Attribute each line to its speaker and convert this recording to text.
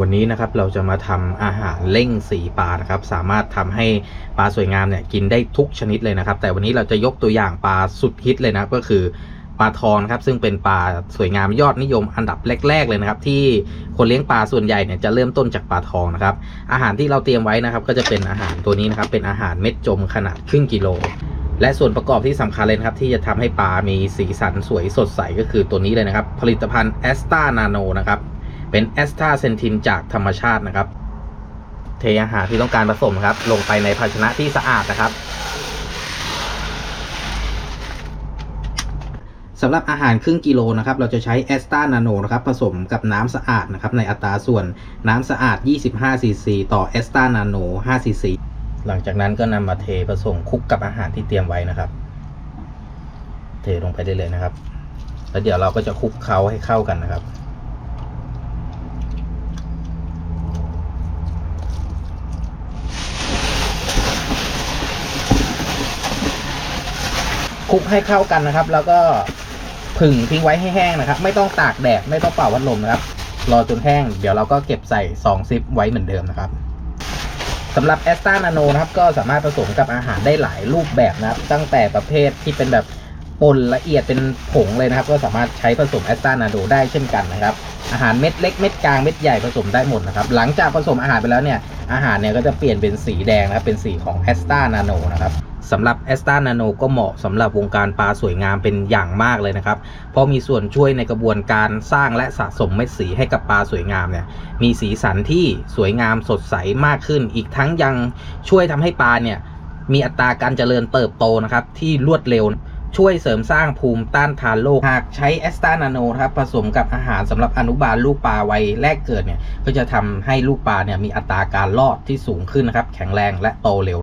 Speaker 1: วันนี้นะครับเราจะมาทำอาหารเร่งสีปลานะครับ สามารถทำให้ปลาสวยงามเนี่ยกินได้ทุกชนิดเลยนะครับ แต่วันนี้เราจะยกตัวอย่างปลาสุดฮิตเลยนะก็คือปลาทองนครับซึ่งเป็นปลาสวยงามยอดนิยมอันดับแรก ๆ เลยนะครับ ที่คนเลี้ยงปลาส่วนใหญ่เนี่ยจะเริ่มต้นจากปลาทองนะครับ อาหารที่เราเตรียมไว้นะครับ ก็จะเป็นอาหารตัวนี้นะครับ เป็นอาหารเม็ดจมขนาดครึ่งกิโล และส่วนประกอบที่สำคัญเลยนะครับ ที่จะทำให้ปลามีสีสันสวยสดใสก็คือตัวนี้เลยนะครับ ผลิตภัณฑ์แอสตานาโนนะครับ เป็นแอสตาเซนทินจากธรรมชาตินะครับ เทอาหารที่ต้องการผสมครับ ลงไปในภาชนะที่สะอาดนะครับสำหรับอาหารครึ่งกิโลนะครับ เราจะใช้แอสตานาโนนะครับ ผสมกับน้ำสะอาดนะครับ ในอัตราส่วนน้ำสะอาด 25 ซีซี ต่อแอสตานาโน 5 ซีซี หลังจากนั้นก็นำมาเทผสมคลุกกับอาหารที่เตรียมไว้นะครับ เทลงไปได้เลยนะครับ แล้วเดี๋ยวเราก็จะคลุกเคล้าให้เข้ากันนะครับ คลุกให้เข้ากันนะครับ แล้วก็ผึ่งทิ้งไว้ให้แห้งนะครับ ไม่ต้องตากแดดไม่ต้องเป่าวัดลมนะครับ รอจนแห้ง เดี๋ยวเราก็เก็บใส่ซองซิปไว้เหมือนเดิมนะครับสำหรับแอสตานาโนนะครับ ก็สามารถผสมกับอาหารได้หลายรูปแบบนะครับ ตั้งแต่ประเภทที่เป็นแบบปนละเอียดเป็นผงเลยนะครับ ก็สามารถใช้ผสมแอสตานาโนได้เช่นกันนะครับ อาหารเม็ดเล็กเม็ดกลางเม็ดใหญ่ผสมได้หมดนะครับ หลังจากผสมอาหารไปแล้วเนี่ยอาหารเนี่ยก็จะเปลี่ยนเป็นสีแดงนะครับเป็นสีของแอสตานาโนนะครับ สำหรับแอสตานาโนก็เหมาะสำหรับวงการปลาสวยงามเป็นอย่างมากเลยนะครับ เพราะมีส่วนช่วยในกระบวนการสร้างและสะสมเม็ดสีให้กับปลาสวยงามเนี่ยมีสีสันที่สวยงามสดใสมากขึ้น อีกทั้งยังช่วยทำให้ปลาเนี่ยมีอัตราการเจริญเติบโตนะครับที่รวดเร็วช่วยเสริมสร้างภูมิต้านทานโรค หากใช้แอสตานาโนครับผสมกับอาหารสำหรับอนุบาลลูกปลาวัยแรกเกิดเนี่ย ก็จะทำให้ลูกปลาเนี่ยมีอัตราการรอดที่สูงขึ้นนะครับ แข็งแรงและโตเร็ว